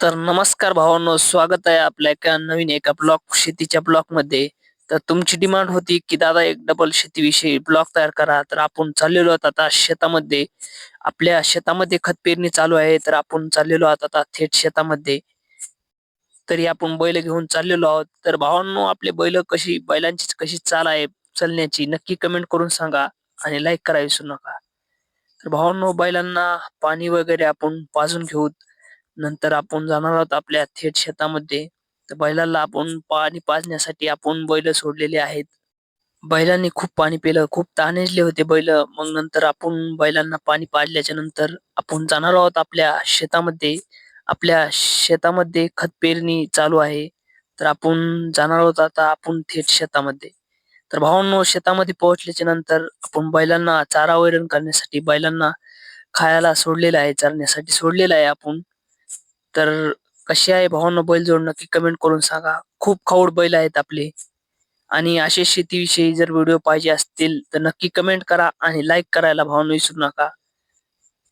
तर नमस्कार भावांनो स्वागत आहे आपल्या एका नवीन एका ब्लॉक शेतीच्या ब्लॉकमध्ये तर तुमची डिमांड होती की दादा एक डबल शेतीविषयी ब्लॉक तयार करा. तर आपण चाललेलो आहोत आता शेतामध्ये. आपल्या शेतामध्ये खत पेरणी चालू आहे तर आपण चाललेलो आहोत आता थेट शेतामध्ये. तरी आपण बैल घेऊन चाललेलो आहोत. तर भावांनो आपले बैल कशी बैलांची कशी चाल आहे चालण्याची नक्की कमेंट करून सांगा आणि लाईक करा विसरू नका. तर भावांनो बैलांना पाणी वगैरे आपण पाजून घेऊ नंतर आपण जाणार आहोत आपल्या थेट शेतामध्ये. तर बैलाला आपण पाणी पाजण्यासाठी आपण बैल सोडलेले आहेत. बैलांनी खूप पाणी पिलं खूप तानेजले होते बैल. मग नंतर आपण बैलांना पाणी पाजल्याच्या नंतर आपण जाणार आहोत आपल्या शेतामध्ये. आपल्या शेतामध्ये खत पेरणी चालू आहे. तर आपण जाणार आहोत आता आपण थेट शेतामध्ये. तर भावांनो शेतामध्ये पोहोचल्याच्या नंतर आपण बैलांना चारा वैरण करण्यासाठी बैलांना खायला सोडलेलं आहे चरण्यासाठी सोडलेलं आहे आपण. तर कशी आहे भावांना बैल जोड नक्की कमेंट करून सांगा. खूप खाऊड बैल आहेत आपले. आणि असे शेतीविषयी जर व्हिडिओ पाहिजे असतील तर नक्की कमेंट करा आणि लाईक करायला भावांना विसरू नका.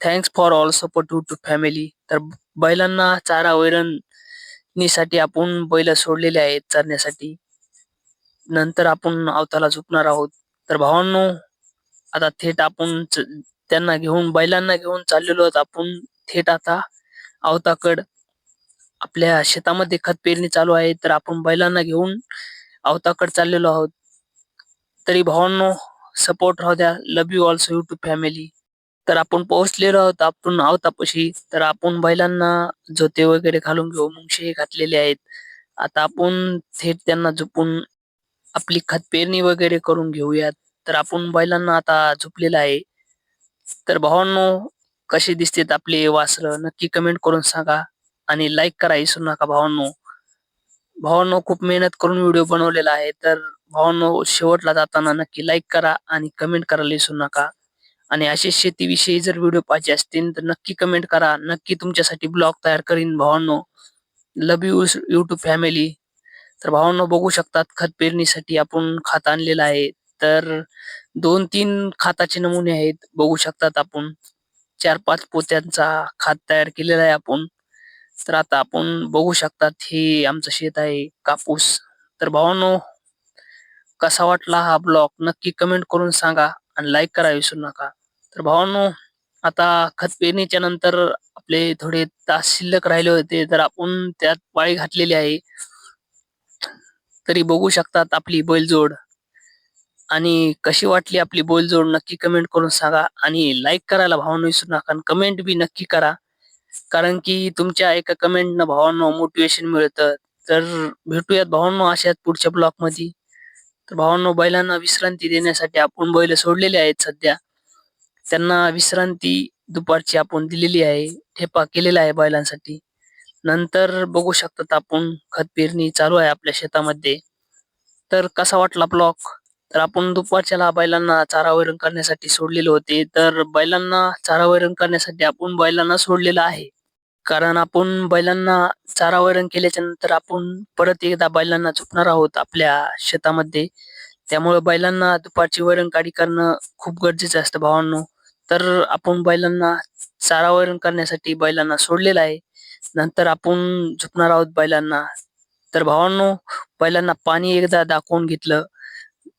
Thanks for all support to family तर बैलांना चारा वैरणीसाठी आपण बैल सोडलेले आहेत चरण्यासाठी. नंतर आपण अवताला झोपणार आहोत. तर भावांनो आता थेट आपण त्यांना घेऊन बैलांना घेऊन चाललेलो आहोत आपण. थेट आता अवताकड आपल्या शेतामध्ये खत पेरणी चालू आहे तर आपण बैलांना घेऊन अवताकड चाललेलो आहोत. तरी भावांनो सपोर्ट राहू द्या. Love you also YouTube family तर आपण पोहोचलेलो आहोत आपण अवतापाशी तर आपण बैलांना जोते वगैरे घालून घेऊ. मुंगशे घातलेले आहेत. आता आपण थेट त्यांना झोपून आपली खत पेरणी वगैरे करून घेऊयात. तर आपण बैलांना आता झोपलेलं आहे. तर भावांनो कसे दिसतेत आपले वासर नक्की कमेंट करून सांगा. आणि लाईक करा विसरू नका भावांनो. भावांनो खूप मेहनत करून व्हिडिओ बनवलेला आहे. तर भावांनो शेवटला जाताना नक्की लाईक करा आणि कमेंट करायला विसरू नका. आणि असे शेतीविषयी जर व्हिडिओ पाहिजे असतील तर नक्की कमेंट करा. नक्की तुमच्यासाठी ब्लॉग तयार करीन भावांनो. लव यू युट्यूब फॅमिली तर भावांनो बघू शकतात खत पेरणीसाठी आपण खात आणलेलं आहे. तर दोन तीन खाताचे नमुने आहेत बघू शकतात आपण. चार पाच पोत्यांचा खत तयार केलेला आहे आपण. तर आता आपण बघू शकतात हे आमचं शेत आहे कापूस. तर भावांनो कसा वाटला हा ब्लॉग? नक्की कमेंट करून सांगा आणि लाईक करा विसरू नका. तर भावांनो आता खत पेरणीच्या नंतर आपले थोडे तास शिल्लक राहिले होते तर आपण त्यात पाळी घातलेली आहे. तरी बघू शकतात आपली बैलजोड. आणि कशी वाटली आपली बोलजोड नक्की कमेंट करून सांगा आणि लाईक करायला भावांनो विसरू नका आणि कमेंट बी नक्की करा. कारण की तुमच्या एका कमेंटनं भावांनो मोटिवेशन मिळतं. तर भेटूयात भावांनो अशात पुढच्या ब्लॉकमध्ये तर भावांनो बैलांना विश्रांती देण्यासाठी आपण बैल सोडलेले आहेत सध्या. त्यांना विश्रांती दुपारची आपण दिलेली आहे. ठेपा केलेला आहे बैलांसाठी. नंतर बघू शकतात आपण खत पेरणी चालू आहे आपल्या शेतामध्ये. तर कसा वाटला ब्लॉक तर आपण दुपारच्याला बैलांना चारा वैरण करण्यासाठी सोडलेले होते. तर बैलांना चारा वैरण करण्यासाठी आपण बैलांना सोडलेलं आहे. कारण आपण बैलांना चारा वैरण केल्याच्यानंतर आपण परत एकदा बैलांना झोपणार आहोत आपल्या शेतामध्ये. त्यामुळे बैलांना दुपारची वैरण काढी करणं खूप गरजेचं असतं भावांनो. तर आपण बैलांना चारा वैरण करण्यासाठी बैलांना सोडलेलं आहे. नंतर आपण झोपणार आहोत बैलांना. तर भावांनो बैलांना पाणी एकदा दाखवून घेतलं.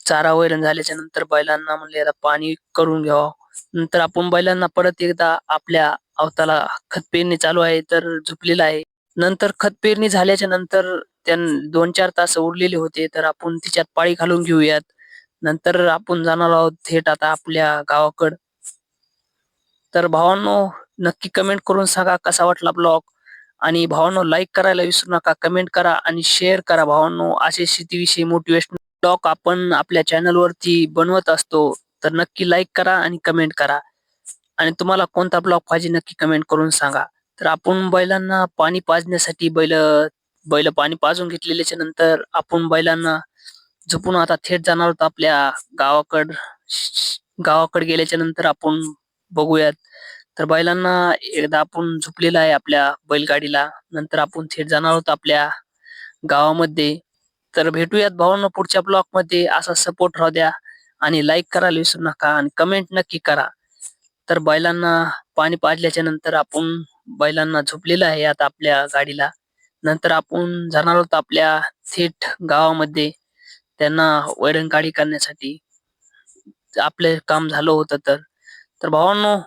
चारा वैरण झाल्याच्यानंतर बैलांना म्हणले आता पाणी करून घ्यावं. नंतर आपण बैलांना परत एकदा आपल्या अवताला खत पेरणी चालू आहे तर झोपलेलं आहे. नंतर खत पेरणी झाल्याच्यानंतर त्या दोन चार तास उरलेले होते तर आपण तिच्यात पाळी घालून घेऊयात. नंतर आपण जाणार आहोत थेट आता आपल्या गावाकड. तर भावांनो नक्की कमेंट करून सांगा कसा वाटला ब्लॉग. आणि भावांनो लाईक करायला विसरू नका कमेंट करा आणि शेअर करा भावांनो. असे शेतीविषयी मोटिवेशन ब्लॉग आपण आपल्या चॅनलवरती बनवत असतो तर नक्की लाईक करा आणि कमेंट करा. आणि तुम्हाला कोणता ब्लॉग पाहिजे नक्की कमेंट करून सांगा. तर आपण बैलांना पाणी पाजण्यासाठी बैल बैल पाणी पाजून घेतलेल्याच्या नंतर आपण बैलांना झोपून आता थेट जाणार होतो आपल्या गावाकड गावाकडे गेल्याच्यानंतर आपण बघूयात. तर बैलांना एकदा आपण झोपलेला आहे आपल्या बैलगाडीला नंतर आपण थेट जाणार होतो आपल्या गावामध्ये. तर भेटूयात भावांनो पुढच्या ब्लॉगमध्ये. असा सपोर्ट राहू द्या आणि लाईक करायला विसरू नका आणि कमेंट नक्की करा. तर बैलांना पाणी पाजल्याच्या नंतर आपण बैलांना झोपलेलं आहे आता आपल्या गाडीला. नंतर आपण जाणार आहोत आपल्या थेट गावामध्ये त्यांना वैरण गाडी करण्यासाठी. आपले काम झालं होतं तर. तर भावांनो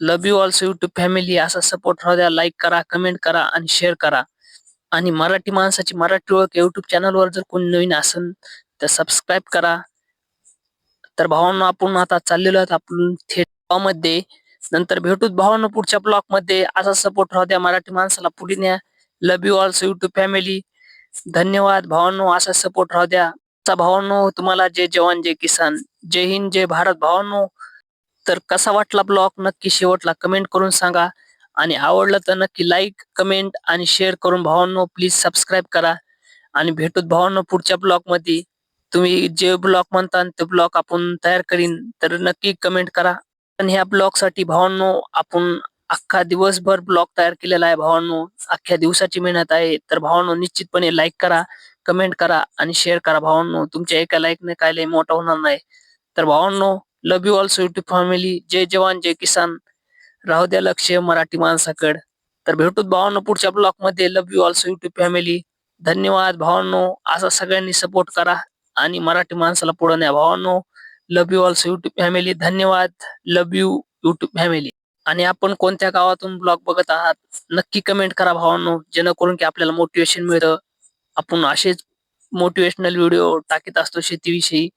love you also YouTube family असा सपोर्ट राहू द्या. लाईक करा कमेंट करा आणि शेअर करा. आणि मराठी माणसाची मराठी ओळख युट्यूब चॅनलवर जर कोणी नवीन असेल तर सबस्क्राईब करा. तर भावांनो आपण आता चाललेलो आहोत आपण थेट नंतर भेटूत भावांनो पुढच्या ब्लॉकमध्ये. असा सपोर्ट राहू द्या मराठी माणसाला पुढे न्या. Love you also YouTube family धन्यवाद भावांनो असा सपोर्ट राहू द्या. भावांनो तुम्हाला जय जवान जय किसान. जय हिंद जय भारत भावांनो. तर कसा वाटला ब्लॉग नक्की शेवटला कमेंट करून सांगा. आणि आवडलं तर नक्की लाईक कमेंट आणि शेअर करून भावांनो प्लीज सबस्क्राईब करा. आणि भेटूत भावांनो पुढच्या ब्लॉगमध्ये तुम्ही जे ब्लॉग म्हणता ते ब्लॉग आपण तयार करीन तर नक्की कमेंट करा. आणि ह्या ब्लॉगसाठी भावांनो आपण अख्खा दिवसभर ब्लॉग तयार केलेला आहे भावांनो. अख्ख्या दिवसाची मेहनत आहे तर भावांनो निश्चितपणे लाईक करा कमेंट करा आणि शेअर करा भावांनो. तुमच्या एका लाईकने काय लय मोठा होणार नाही. तर भावांनो love you also YouTube family जय जवान जय किसान. राहू द्या लक्ष मराठी माणसाकड. तर भेटूत भावांनो पुढच्या ब्लॉगमध्ये. Love you also YouTube family धन्यवाद भावांनो. असा सगळ्यांनी सपोर्ट करा आणि मराठी माणसाला पुढे न्या. भावांनो love you also YouTube family धन्यवाद. लव्ह यू युट्यूब फॅमिली आणि आपण कोणत्या गावातून ब्लॉग बघत आहात नक्की कमेंट करा भावांनो जेणेकरून की आपल्याला मोटिवेशन मिळतं. आपण असेच मोटिवेशनल व्हिडिओ टाकीत असतो शेतीविषयी.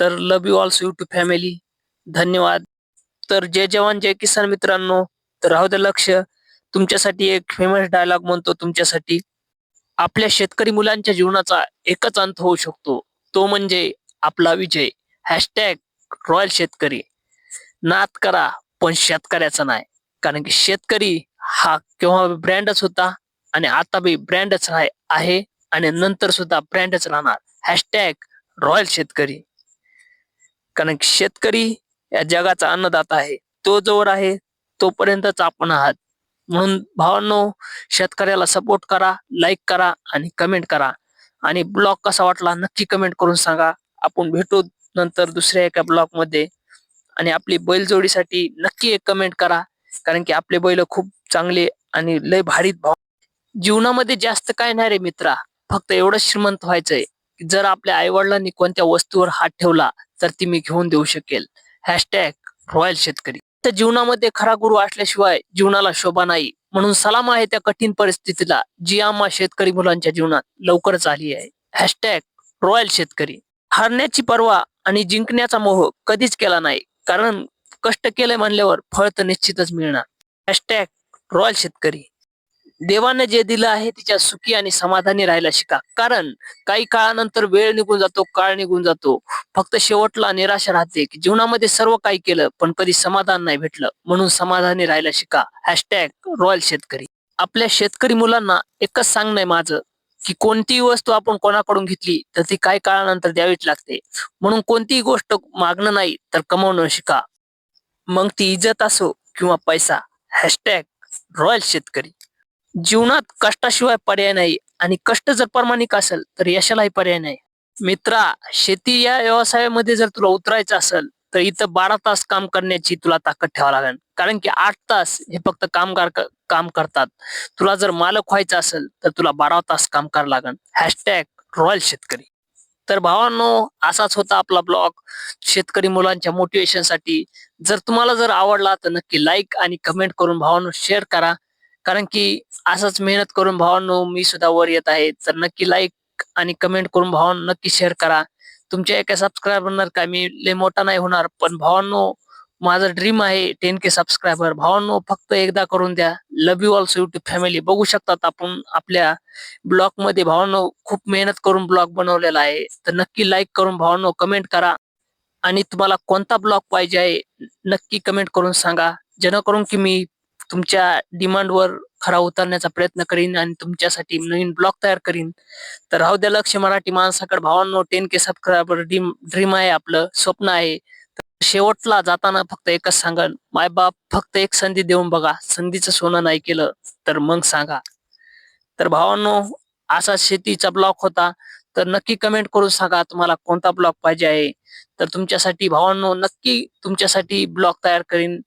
तर love you also YouTube family धन्यवाद. तर जय जवान जय किसान मित्रांनो. तर राहू दे लक्ष. तुमच्यासाठी एक फेमस डायलॉग म्हणतो तुमच्यासाठी. आपल्या शेतकरी मुलांच्या जीवनाचा एकच अंत होऊ शकतो. तो म्हणजे आपला विजय. हॅशटॅग रॉयल शेतकरी. नात करा पण शेतकऱ्याचा नाही. कारण की शेतकरी हा केव्हा ब्रँडच होता आणि आता बी ब्रँडच आहे आणि नंतर सुद्धा ब्रँडच राहणार. हॅशटॅग रॉयल शेतकरी. कारण शेतकरी या जगाचा अन्नदाता आहे. तो जोवर आहे तोपर्यंतच आपण आहात. म्हणून भावांनो शेतकऱ्याला सपोर्ट करा लाईक करा आणि कमेंट करा. आणि ब्लॉग कसा वाटला नक्की कमेंट करून सांगा. आपण भेटू नंतर दुसऱ्या एका ब्लॉगमध्ये. आणि आपली बैलजोडीसाठी नक्की एक कमेंट करा. कारण की आपले बैल खूप चांगले आणि लय भारीत भाव. जीवनामध्ये जास्त काय नाही रे मित्रा. फक्त एवढंच श्रीमंत व्हायचंय. की जर आपल्या आईवडिलांनी कोणत्या वस्तूवर हात ठेवला तर ती मी घेऊन देऊ शकेल. हॅशटॅग रॉयल शेतकरी. तर जीवनामध्ये खरा गुरु असल्याशिवाय जीवनाला शोभा नाही. म्हणून सलाम आहे त्या कठीण परिस्थितीला जी आम्हा शेतकरी मुलांच्या जीवनात लवकरच आली आहे. हॅशटॅग रॉयल शेतकरी. हारण्याची पर्वा आणि जिंकण्याचा मोह कधीच केला नाही. कारण कष्ट केले म्हणल्यावर फळ तर निश्चितच मिळणार. हॅशटॅग रॉयल शेतकरी. देवाने जे दिलं आहे तिच्या सुखी आणि समाधानी राहायला शिका. कारण काही काळानंतर वेळ निघून जातो काळ निघून जातो. फक्त शेवटला निराशा राहते की जीवनामध्ये सर्व काही केलं पण कधी समाधान नाही भेटलं. म्हणून समाधानी राहायला शिका. हॅशटॅग रॉयल शेतकरी. आपल्या शेतकरी मुलांना एकच सांगणं माझं की कोणतीही वस्तू आपण कोणाकडून घेतली तर ती काही काळानंतर द्यावीच लागते. म्हणून कोणतीही गोष्ट मागणं नाही तर कमवणं शिका. मग ती इज्जत असो किंवा पैसा. हॅशटॅग रॉयल शेतकरी. जीवनात कष्टाशिवाय पर्याय नाही आणि कष्ट जर प्रमाणिक असेल तर यशालाही पर्याय नाही. मित्रा शेती या व्यवसायामध्ये जर तुला उतरायचं असेल तर इथं बारा तास काम करण्याची तुला ताकद ठेवा लागेल. कारण की आठ तास हे फक्त कामगार काम करतात. तुला जर मालक व्हायचं असेल तर तुला बारा तास काम करावं लागेल. हॅशटॅग रॉयल शेतकरी. तर भावांनो असाच होता आपला ब्लॉग. शेतकरी मुलांच्या मोटिवेशनसाठी. जर तुम्हाला जर आवडला तर नक्की लाईक आणि कमेंट करून भावांनो शेअर करा. कारण की असंच मेहनत करून भावांनो मी सुद्धा वर येत आहे. तर नक्की लाईक आणि कमेंट करून भावांनो नक्की शेअर करा. तुमच्या एका सबस्क्रायबर काय मी लय मोठा नाही होणार पण भावांनो माझं ड्रीम आहे टेन के सबस्क्रायबर भावांनो फक्त एकदा करून द्या. Love you also YouTube family बघू शकतात आपण आपल्या ब्लॉगमध्ये भावांनो खूप मेहनत करून ब्लॉग बनवलेला आहे. तर नक्की लाईक करून भावांनो कमेंट करा. आणि तुम्हाला कोणता ब्लॉग पाहिजे आहे नक्की कमेंट करून सांगा. जेणेकरून की मी तुमच्या डिमांडवर खरा उतरण्याचा प्रयत्न करीन आणि तुमच्यासाठी नवीन ब्लॉग तयार करीन. तर राहू द्या लक्ष मराठी माणसाकडे. भावांनो ten K subscriber dream dream आहे आपलं स्वप्न आहे. तर शेवटला जाताना फक्त एकच सांगा माय बाप फक्त एक संधी देऊन बघा संधीचं सोनं नाही केलं तर मग सांगा. तर भावांनो असा शेतीचा ब्लॉग होता. तर नक्की कमेंट करून सांगा तुम्हाला कोणता ब्लॉग पाहिजे आहे. तर तुमच्यासाठी भावांनो नक्की तुमच्यासाठी ब्लॉग तयार करीन.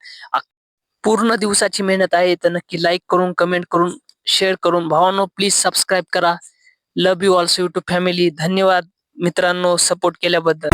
पूर्ण दिवसाची मेहनत आहे. तर नक्की लाईक करून कमेंट करून शेअर करून. भावांनो प्लीज सबस्क्राईब करा. Love you also YouTube family धन्यवाद मित्रांनो सपोर्ट केल्याबद्दल.